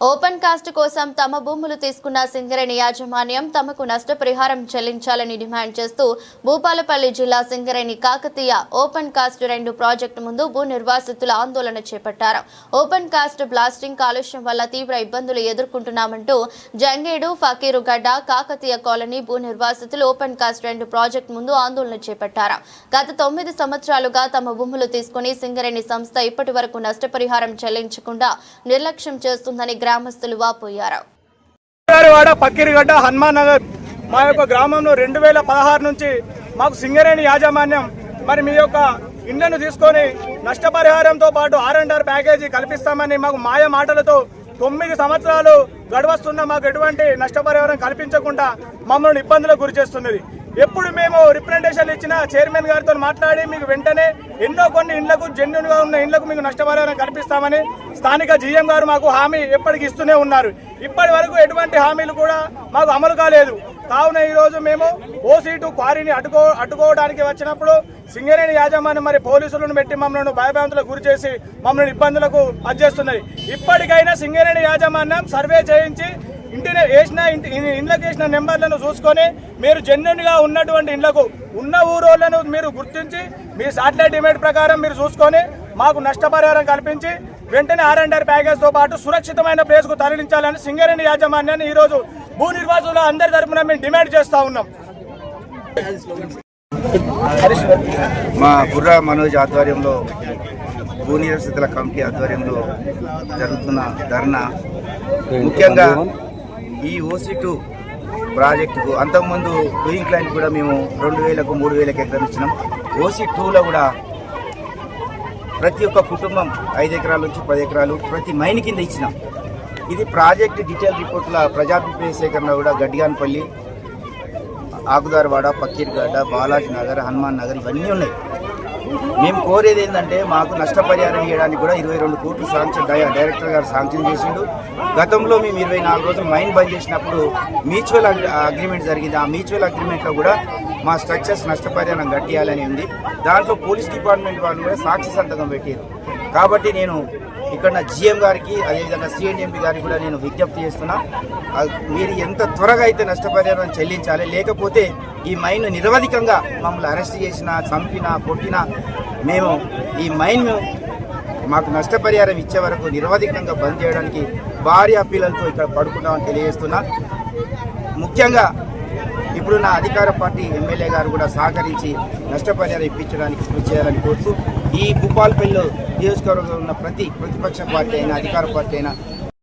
Open cast కోసం తమ భూములు తీసుకున్న సింగరేణి యాజమాన్యం తమకు నష్టపరిహారం చెల్లించాలని డిమాండ్ చేస్తూ భూపాలపల్లి జిల్లా సింగరేణి కాకతీయ ఓపెన్ కాస్ట్ రెండు ప్రాజెక్టు ముందు భూ నిర్వాసితుల ఆందోళన చేపట్టారు. ఓపెన్ కాస్ట్ బ్లాస్టింగ్ కాలుష్యం వల్ల తీవ్ర ఇబ్బందులు ఎదుర్కొంటున్నామంటూ జంగేడు ఫకీరుగడ్డ కాకతీయ కాలనీ భూ నిర్వాసితులు ఓపెన్ కాస్ట్ రెండు ప్రాజెక్టు ముందు ఆందోళన చేపట్టారు. గత తొమ్మిది సంవత్సరాలుగా తమ భూములు తీసుకుని సింగరేణి సంస్థ ఇప్పటి వరకు నష్టపరిహారం చెల్లించకుండా నిర్లక్ష్యం చేస్తుందని గ్రామస్తులు వాపోయారు. పక్కిరిగడ్డ హనుమాన్ నగర్ మా యొక్క గ్రామంలో రెండు వేల పదహారు నుంచి మాకు సింగరేణి యాజమాన్యం మరి మీ యొక్క ఇండ్లను తీసుకొని నష్టపరిహారంతో పాటు ఆర్ అండ్ ఆర్ ప్యాకేజీ కల్పిస్తామని మాకు మాయ మాటలతో తొమ్మిది సంవత్సరాలు గడవస్తున్న మాకు ఎటువంటి నష్టపరిహారం కల్పించకుండా మమ్మల్ని ఇబ్బందులకు గురి చేస్తున్నది. ఎప్పుడు మేము రిప్రజెంటేషన్ ఇచ్చిన చైర్మన్ గారితో మాట్లాడి మీకు వెంటనే ఎన్నో కొన్ని ఇండ్లకు జెన్యున్గా ఉన్న ఇండ్లకు మీకు నష్టపరిహారం కల్పిస్తామని స్థానిక జీఎం గారు మాకు హామీ ఎప్పటికి ఇస్తూనే ఉన్నారు. ఇప్పటి వరకు ఎటువంటి హామీలు కూడా మాకు అమలు కాలేదు. కావున ఈరోజు మేము మేము ఓసీటు క్వారీని అడ్డుకో అడ్డుకోవడానికి వచ్చినప్పుడు సింగరేణి యాజమాన్యం మరి పోలీసులను పెట్టి మమ్మల్ని భయభ్రాంతులకు గురి చేసి మమ్మల్ని ఇబ్బందులకు అధ్చేస్తున్నది ఇప్పటికైనా సింగరేణి యాజమాన్యం సర్వే చేయించి ఇంటిని వేసిన ఇంటి ఇండ్లకు వేసిన నెంబర్లను చూసుకొని మీరు జెన్యున్గా ఉన్నటువంటి ఇండ్లకు ఉన్న ఊరోళ్ళను మీరు గుర్తించి మీ సాటిలైట్ ఇమేజ్ ప్రకారం మీరు చూసుకొని మాకు నష్టపరిహారం కల్పించి వెంటనే ఆర్ అండ్ ఆర్ ప్యాకేజ్తో పాటు సురక్షితమైన ప్లేస్కు తరలించాలని సింగరేణి యాజమాన్యాన్ని ఈరోజు భూ నిర్వాసుల అందరి తరఫున మేము డిమాండ్ చేస్తూ ఉన్నాం. మా బుర్రా మనోజ్ ఆధ్వర్యంలో భూ నిరసితుల కమిటీ ఆధ్వర్యంలో జరుగుతున్న ధర్నా. ముఖ్యంగా ఈ ఓసీ టూ ప్రాజెక్టుకు అంతకుముందు డూయింగ్ క్లైన్ కూడా మేము రెండు వేలకు మూడు వేలకు ఎకరం ఇచ్చినాం. ఓసీ టూలో కూడా ప్రతి ఒక్క కుటుంబం ఐదు ఎకరాల నుంచి పది ఎకరాలు ప్రతి మైన్ కింద ఇచ్చినాం. ఇది ప్రాజెక్ట్ డీటెయిల్ రిపోర్ట్ల ప్రజాభిప్రాయ సేకరణ కూడా గడ్డిగాన్పల్లి ఆకుదారవాడ పక్కీర్గడ్డ బాలాజీ నగర్ హనుమాన్ నగర్ ఇవన్నీ ఉన్నాయి. మేము కోరేది ఏంటంటే మాకు నష్టపరిహారం ఇవ్వడానికి కూడా ఇరవై రెండు కోట్లు శాంక్షన్ డైరెక్టర్ గారు శాంక్షన్ చేసిండు. గతంలో మేము ఇరవై నాలుగు రోజులు మైన్ బంద్ చేసినప్పుడు మ్యూచువల్ అగ్రి- అగ్రిమెంట్ జరిగింది. ఆ మ్యూచువల్ అగ్రిమెంట్లో కూడా మా స్ట్రక్చర్స్ నష్టపరిహారం కట్టియాలని ఉంది. దాంట్లో పోలీస్ డిపార్ట్మెంట్ వాళ్ళు కూడా సాక్షి సంతకం పెట్టారు కాబట్టి నేను ఇక్కడ నా జిఎం గారికి అదేవిధంగా సిఎన్ఎంపి గారికి కూడా నేను విజ్ఞప్తి చేస్తున్నా. మీరు ఎంత త్వరగా అయితే నష్టపరిహారం చెల్లించాలి లేకపోతే ఈ మైన్ నిరవధికంగా మమ్మల్ని అరెస్ట్ చేసినా చంపినా కొట్టినా మేము ఈ మైన్ మాకు నష్టపరిహారం ఇచ్చే వరకు నిరవధికంగా బంద్ చేయడానికి భారీ అప్పీలతో ఇక్కడ పడుకున్నామని తెలియజేస్తున్నా. ముఖ్యంగా ఇప్పుడు నా అధికార పార్టీ ఎమ్మెల్యే గారు కూడా సహకరించి నష్టపరిహారం ఇప్పించడానికి కృషి చేయాలని కోరుతూ ఈ భూపాల్పల్లిలో నియోజకవర్గంలో ఉన్న ప్రతి ప్రతిపక్ష పార్టీ అయినా అధికార పార్టీ అయినా